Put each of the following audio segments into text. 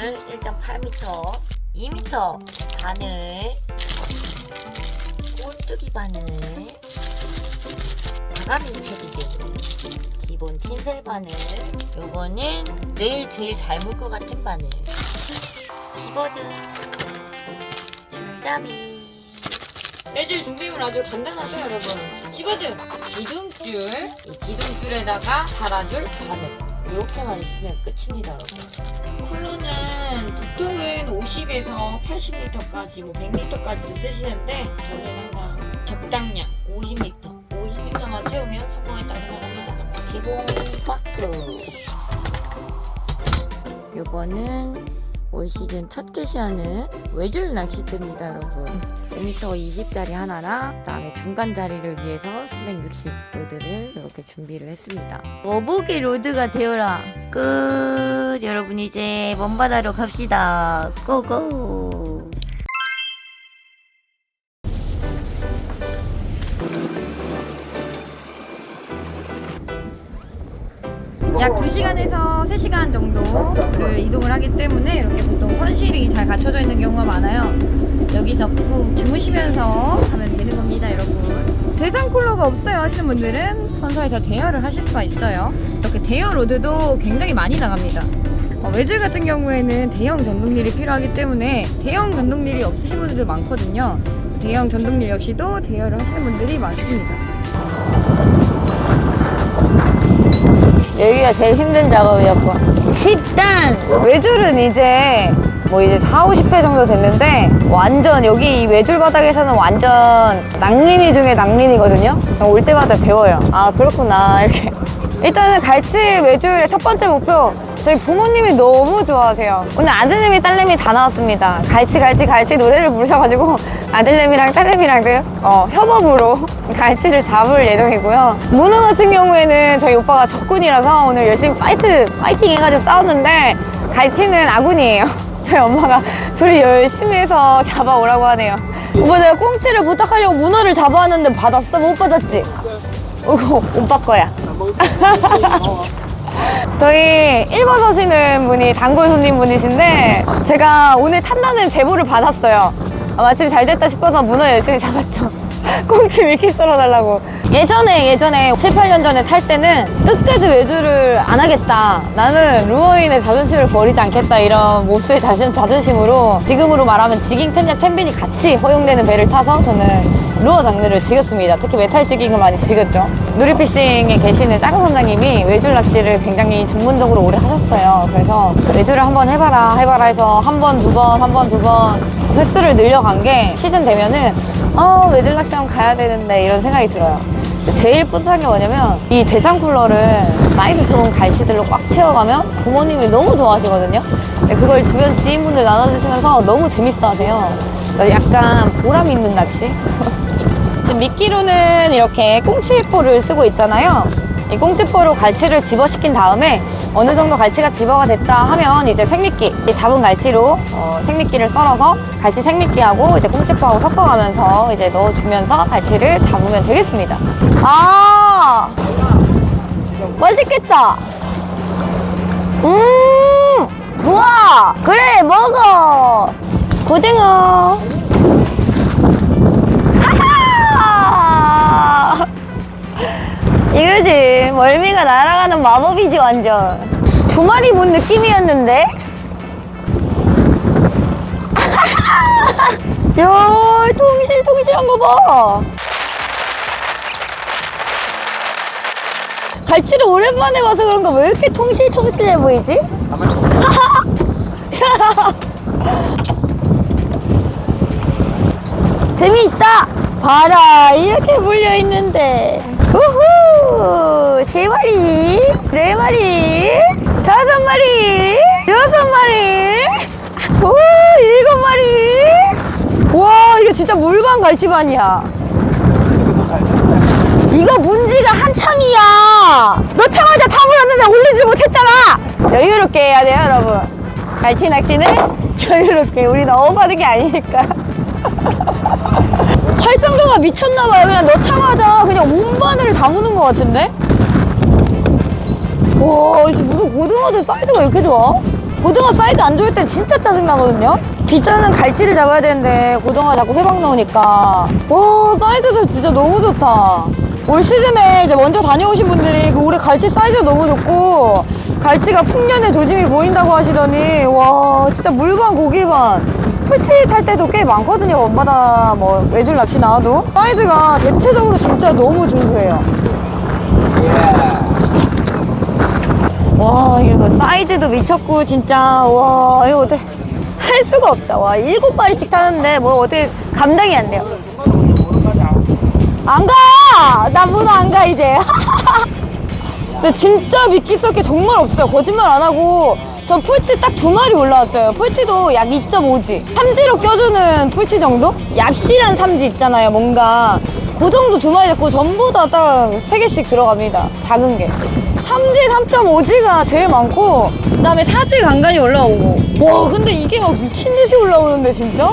1.8m, 2m 바늘, 꼴뚜기 바늘, 바가미 체리들, 기본 틴셀 바늘, 요거는 내일 제일 잘 물 것 같은 바늘, 키보드, 줄잡이. 매줄 준비물 아주 간단하죠, 여러분? 키보드, 기둥줄, 이 기둥줄에다가 달아줄 바늘. 이렇게만 있으면 끝입니다, 여러분. 쿨러는 보통은 50에서 80리터까지, 뭐 100리터까지도 쓰시는데 저는 항상 적당량 50리터, 50리터만 채우면 성공했다고 생각합니다. 기본 박스. 요거는 올 시즌 첫 개시하는 외줄 낚싯대입니다, 여러분. 5m 20짜리 하나랑 그 다음에 중간 자리를 위해서 360 로드를 이렇게 준비를 했습니다. 거북이 로드가 되어라. 끝. 여러분 이제 먼바다로 갑시다. 고고. 약 2시간에서 3시간 정도를 이동을 하기 때문에 이렇게 보통 선실이 잘 갖춰져 있는 경우가 많아요. 여기서 푹 주무시면서 하면 되는 겁니다, 여러분. 대상 쿨러가 없어요 하시는 분들은 선사에서 대여를 하실 수가 있어요. 이렇게 대여 로드도 굉장히 많이 나갑니다. 어, 외줄 같은 경우에는 대형 전동릴이 필요하기 때문에 대형 전동릴이 없으신 분들도 많거든요. 대형 전동릴 역시도 대여를 하시는 분들이 많습니다. 여기가 제일 힘든 작업이었고. 10단! 외줄은 이제 뭐 이제 4, 50회 정도 됐는데 완전 여기 이 외줄 바닥에서는 완전 낭린이 중에 낭린이거든요. 올 때마다 배워요. 아 그렇구나 이렇게. 일단은 갈치 외줄의 첫 번째 목표 저희 부모님이 너무 좋아하세요. 오늘 아들내미 딸내미 다 나왔습니다. 갈치 갈치 갈치 노래를 부르셔가지고 아들내미랑 딸내미랑 어, 협업으로 갈치를 잡을 예정이고요. 문어 같은 경우에는 저희 오빠가 적군이라서 오늘 열심히 파이트 파이팅 해가지고 싸웠는데 갈치는 아군이에요. 저희 엄마가 둘이 열심히 해서 잡아오라고 하네요. 오빠 내가 꽁치를 부탁하려고 문어를 잡아왔는데 받았어? 못 받았지? 이거 오빠 거야. 저희 1번 서시는 분이 단골 손님분이신데 제가 오늘 탄다는 제보를 받았어요. 아, 마침 잘 됐다 싶어서 문어 열심히 잡았죠. 꽁치 밀키 썰어달라고. 예전에 예전에 7, 8년 전에 탈 때는 끝까지 외주를 안 하겠다. 나는 루어인의 자존심을 버리지 않겠다. 이런 모수의 자신, 자존심으로 지금으로 말하면 지깅, 텐자, 텐빈이 같이 허용되는 배를 타서 저는 루어 장르를 즐겼습니다. 특히 메탈 지깅을 많이 즐겼죠. 누리피싱에 계시는 작은 선장님이 외줄 낚시를 굉장히 전문적으로 오래 하셨어요. 그래서 외줄을 한번 해봐라, 해봐라 해서 한 번, 두 번, 한 번, 두 번 횟수를 늘려간 게 시즌 되면은 어, 외줄 낚시 한번 가야 되는데 이런 생각이 들어요. 제일 뿌듯한 게 뭐냐면 이 대장 쿨러를 사이즈 좋은 갈치들로 꽉 채워가면 부모님이 너무 좋아하시거든요. 그걸 주변 지인분들 나눠주시면서 너무 재밌어 하세요. 약간 보람 있는 낚시? 지금 미끼로는 이렇게 꽁치포를 쓰고 있잖아요. 이 꽁치포로 갈치를 집어시킨 다음에 어느 정도 갈치가 집어가 됐다 하면 이제 생미끼, 이 잡은 갈치로 어, 생미끼를 썰어서 갈치 생미끼하고 이제 꽁치포하고 섞어가면서 이제 넣어주면서 갈치를 잡으면 되겠습니다. 아, 맛있겠다. 음, 좋아. 그래, 먹어. 고등어. 하하! 이거지. 멀미가 날아가는 마법이지, 완전. 두 마리 본 느낌이었는데? 야, 통실, 통실한 거 봐. 갈치를 오랜만에 봐서 그런가 왜 이렇게 통실통실해 보이지? 재미있다! 봐라, 이렇게 물려있는데. 우후! 세 마리, 네 마리, 다섯 마리, 여섯 마리, 오, 일곱 마리. 와, 이거 진짜 물반 갈치반이야. 이거 문지가 한참이야. 넣자마자 다 물었는데 올리지 못했잖아. 여유롭게 해야 돼요, 여러분. 갈치 낚시는 여유롭게. 우리 넘어가는 게 아니니까. 활성도가 미쳤나봐요. 그냥 넣자마자 그냥 온 바늘을 다 무는 것 같은데? 와, 이제 무슨 고등어들 사이즈가 이렇게 좋아? 고등어 사이즈 안 좋을 땐 진짜 짜증나거든요? 비싸는 갈치를 잡아야 되는데 고등어 자꾸 회방 나오니까 와 사이즈도 진짜 너무 좋다 올 시즌에 이제 먼저 다녀오신 분들이 그 올해 갈치 사이즈가 너무 좋고 갈치가 풍년의 조짐이 보인다고 하시더니 와 진짜 물반 고기반 풀치 탈 때도 꽤 많거든요. 원바다 뭐 외줄 낚시 나와도. 사이즈가 대체적으로 진짜 너무 준수해요. 와 이게 뭐 사이즈도 미쳤고 진짜. 와 이거 어떻게 할 수가 없다. 와 일곱 마리씩 타는데 뭐 어떻게 감당이 안 돼요. 안 가! 나 문어 안가 이제. 근데 진짜 미끼 썩게 정말 없어요. 거짓말 안 하고 저 풀치 딱 두 마리 올라왔어요. 풀치도 약 2.5지. 삼지로 껴주는 풀치 정도? 얍실한 삼지 있잖아요 뭔가. 그 정도 두 마리 잡고 전부 다 딱 세 개씩 들어갑니다 작은 게. 삼지 3.5지가 제일 많고 그 다음에 사지 간간히 올라오고. 와 근데 이게 막 미친 듯이 올라오는데 진짜?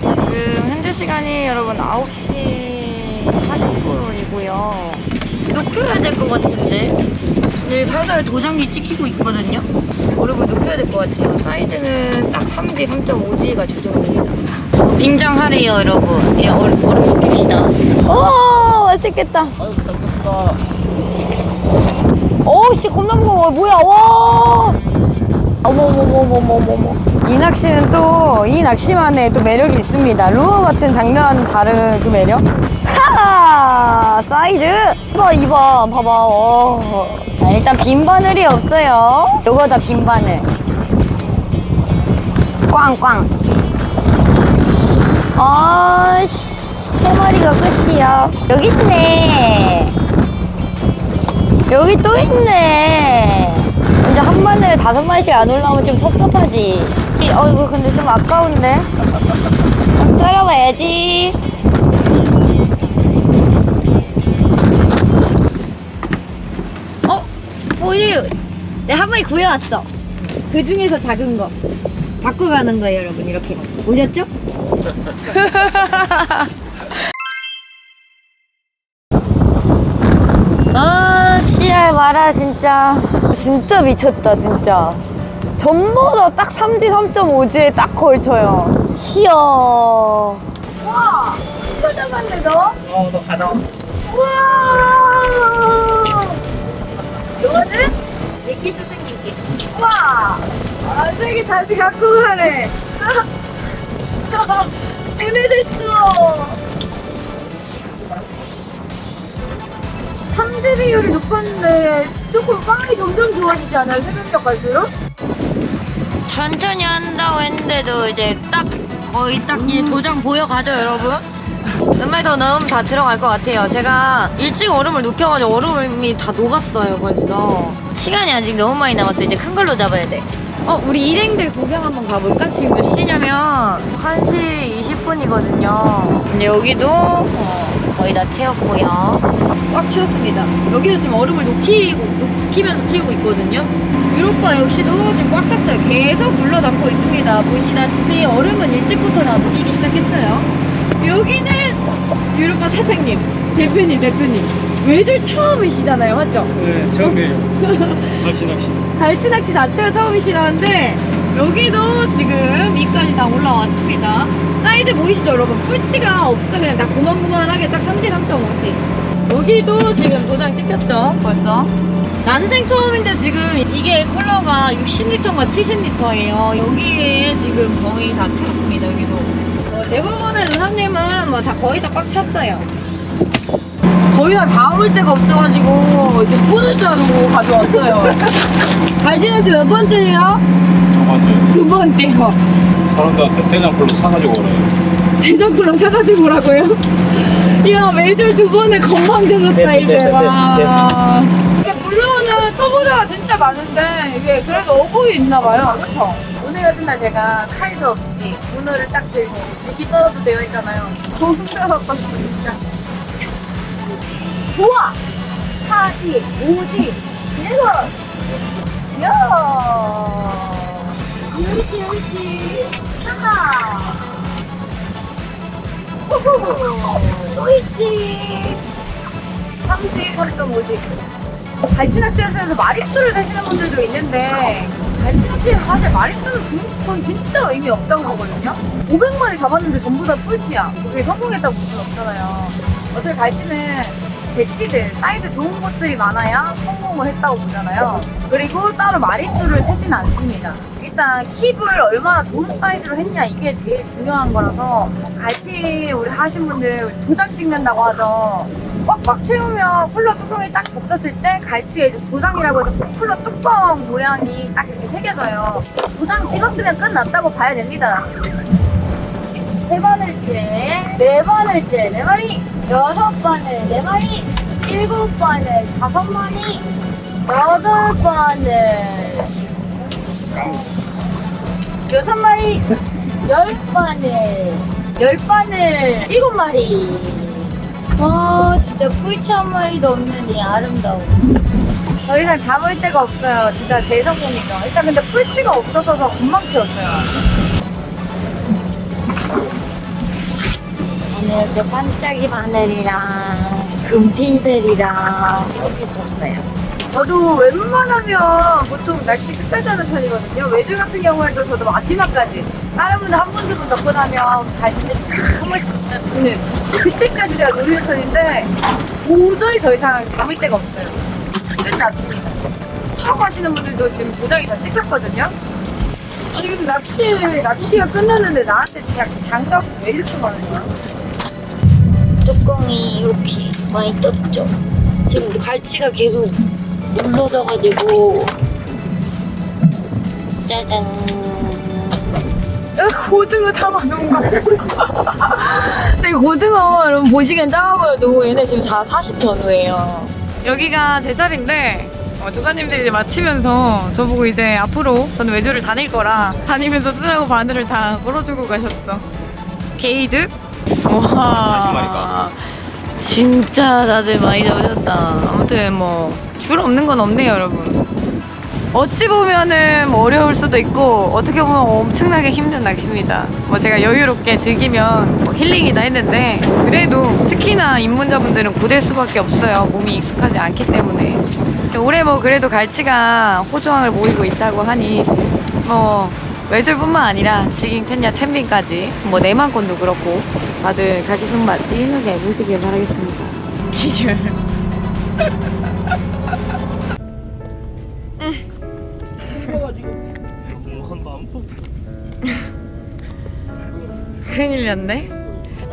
지금 현재 시간이 여러분 9시 40분이고요 녹여야 될 것 같은데. 네, 살살 도장기 찍히고 있거든요. 여러분 녹여야 될 것 같아요. 사이즈는 딱 3G 3.5G가 조정입니다. 어, 빙장하래요 여러분. 예, 얼음, 얼음 녹입시다. 오 맛있겠다. 아유, 잘 먹겠습니다. 어우씨 겁나 무거워. 뭐야 와. 어머 어머 어머 어머 어머 어머. 이 낚시는 또 이 낚시만의 또 매력이 있습니다. 루어 같은 장르와는 다른 그 매력 하하 사이즈 2번 2번 봐봐 와. 자, 일단 빈 바늘이 없어요 요거 다 빈 바늘 꽝꽝 아씨 세 마리가 끝이야 여기 있네 여기 또 있네. 이제 한 마늘에 다섯 마리씩 안 올라오면 좀 섭섭하지. 어, 이거 근데 좀 아까운데? 썰어봐야지. 뭐지? 내가 한 마리 구해왔어. 그 중에서 작은 거. 바꿔가는 거예요, 여러분. 이렇게. 보셨죠? 아, 씨알 마라 진짜. 진짜 미쳤다, 진짜. 전부 다 딱 3G 3.5G에 딱 걸쳐요. 희어. 우와! 이거 잡았네, 너? 어, 너 가자. 이거는 애기 선생님께. 우와! 아, 되게 다시 갖고 가래. 보내줬어. 3대 비율이 높았는데 조금 빵이 점점 좋아지지 않아요? 새벽녘 갈수록? 천천히 한다고 했는데도 이제 딱 거의 딱 이제 도장 보여가죠 여러분? 몇 마리 더 넣으면 다 들어갈 것 같아요 제가 일찍 얼음을 녹여가지고 얼음이 다 녹았어요 벌써 시간이 아직 너무 많이 남았어요 이제 큰 걸로 잡아야 돼 어, 우리 일행들 구경 한번 가볼까? 지금 몇 시냐면 1시 20분이거든요 근데 여기도 어, 거의 다 채웠고요 꽉 채웠습니다. 여기도 지금 얼음을 녹이고, 녹이면서 튀고 있거든요. 유로파 역시도 지금 꽉 찼어요. 계속 눌러 담고 있습니다. 보시다시피 얼음은 일찍부터 다 녹이기 시작했어요. 여기는 유로파 사장님, 대표님, 대표님. 외줄 처음이시잖아요, 맞죠? 네, 처음이에요. 낚시 낚시. 갈치 낚시 자체가 처음이시라는데 여기도 지금 밑까지 다 올라왔습니다. 사이즈 보이시죠, 여러분? 풀치가 없어 그냥 다 고만고만하게 딱 3지 3.5지. 여기도 지금 도장 찍혔죠, 벌써. 난생 처음인데 지금 이게 컬러가 60리터인가 70리터예요. 여기에 지금 거의 다 채웠습니다, 여기도. 어, 대부분의 누나님은 뭐 다 거의 다 꽉 찼어요. 거의 다 담을 데가 없어가지고 이렇게 포는자로 가져왔어요. 갈지는 지금 몇 번째예요? 두 번째. 두 번째요. 사람들한테 대장불로 사가지고 오래요. 대전클럽 사가지고 오라고요? 이야 매줄 두 번에 건방져졌다 이제 와. 이게 물려오는 초보자가 진짜 많은데 이게 그래도 어복이 있나 봐요. 그렇죠? 오늘 같은 날 제가 칼도 없이 문어를 딱 들고 미끼 떨어도 되어 있잖아요. 진짜. 좋아! 사지, 오지, 일곱! 여! 여기지 여기지 하나 호호 또 있지 삼지 거리도 뭐지 낚시 하시면서 마리수를 세시는 분들도 있는데 낚시는 사실 마리수는 전, 전 진짜 의미 없다고 보거든요. 500마리 잡았는데 전부 다 뿔치야. 그게 성공했다고 볼 수는 없잖아요. 어떻게 갈치는 배치들, 사이즈 좋은 것들이 많아야 성공을 했다고 보잖아요. 그리고 따로 마리수를 세진 않습니다. 일단 킵을 얼마나 좋은 사이즈로 했냐 이게 제일 중요한 거라서 갈치 우리 하신 분들 도장 찍는다고 하죠. 꽉꽉 채우면 쿨러 뚜껑이 딱 덮였을 때 갈치에 이제 도장이라고 해서 쿨러 뚜껑 모양이 딱 이렇게 새겨져요. 도장 찍었으면 끝났다고 봐야 됩니다. 세 바늘째, 네 바늘째, 네 마리, 여섯 바늘, 네 마리, 일곱 바늘, 다섯 마리, 여덟 바늘, 여섯 마리, 열 바늘, 열 바늘, 일곱 마리. 와, 진짜 꿀치 한 마리도 없는 이 아름다움. 더 이상 잡을 데가 없어요. 진짜 대성공이죠. 일단 근데 풀치가 없어서 채웠어요. 오늘 이렇게 반짝이 바늘이랑 금티들이랑 이렇게 줬어요. 저도 웬만하면 보통 낚시 끝까지 하는 편이거든요. 외주 같은 경우에도 저도 마지막까지 다른 분들 한 분, 넣고 나면 갈치를 한 번씩 붙는 그때까지 제가 노리는 편인데 도저히 더 이상 담을 데가 없어요. 끝났습니다. 처음 하시는 분들도 지금 도장이 다 찍혔거든요. 아니 근데 낚시, 낚시가 끝났는데 나한테 장, 장갑 왜 이렇게 많을까? 뚜껑이 이렇게 많이 떴죠. 지금 갈치가 계속 눌러져가지고 짜잔. 어, 고등어 잡아놓은 거. 근데 고등어 여러분 보시기엔 작아 보여도 얘네 지금 4, 40 전후예요. 여기가 제 자리인데 어, 조사님들이 이제 마치면서 저보고 이제 앞으로 저는 외주를 다닐 거라 다니면서 쓰라고 바늘을 다 걸어주고 가셨어. 게이득? 와. 진짜 다들 많이 잡으셨다. 아무튼 뭐 줄 없는 건 없네요, 여러분. 어찌 보면은 뭐 어려울 수도 있고 어떻게 보면 엄청나게 힘든 낚시입니다. 뭐 제가 여유롭게 즐기면 뭐 힐링이다 했는데 그래도 특히나 입문자분들은 고될 수밖에 없어요. 몸이 익숙하지 않기 때문에 올해 뭐 그래도 갈치가 호주왕을 모이고 있다고 하니 뭐 외줄뿐만 아니라 지깅 텐야 텐빈까지 뭐 내만권도 그렇고 다들 갈치 손맛 찌는게 보시길 바라겠습니다. 기절. 큰일 났네.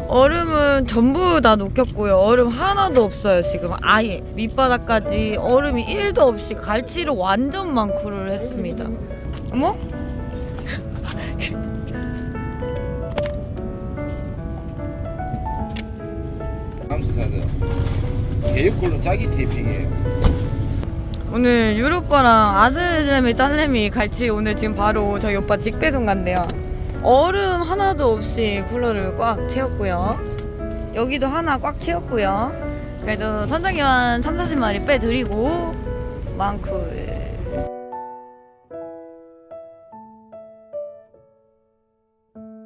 얼음은 전부 다 녹였고요. 얼음 하나도 없어요, 지금. 아예. 밑바닥까지 얼음이 1도 없이 갈치로 완전 많구를 했습니다. 어머? 감수사는 개육골로 짜기 테이핑이에요. 오늘 유오빠랑 아들내미 딸내미 갈치 오늘 지금 바로 저희 오빠 직배송 간대요. 얼음 하나도 없이 쿨러를 꽉 채웠고요. 여기도 하나 꽉 채웠고요. 그래도 선장님 한 3, 40마리 빼드리고 망쿨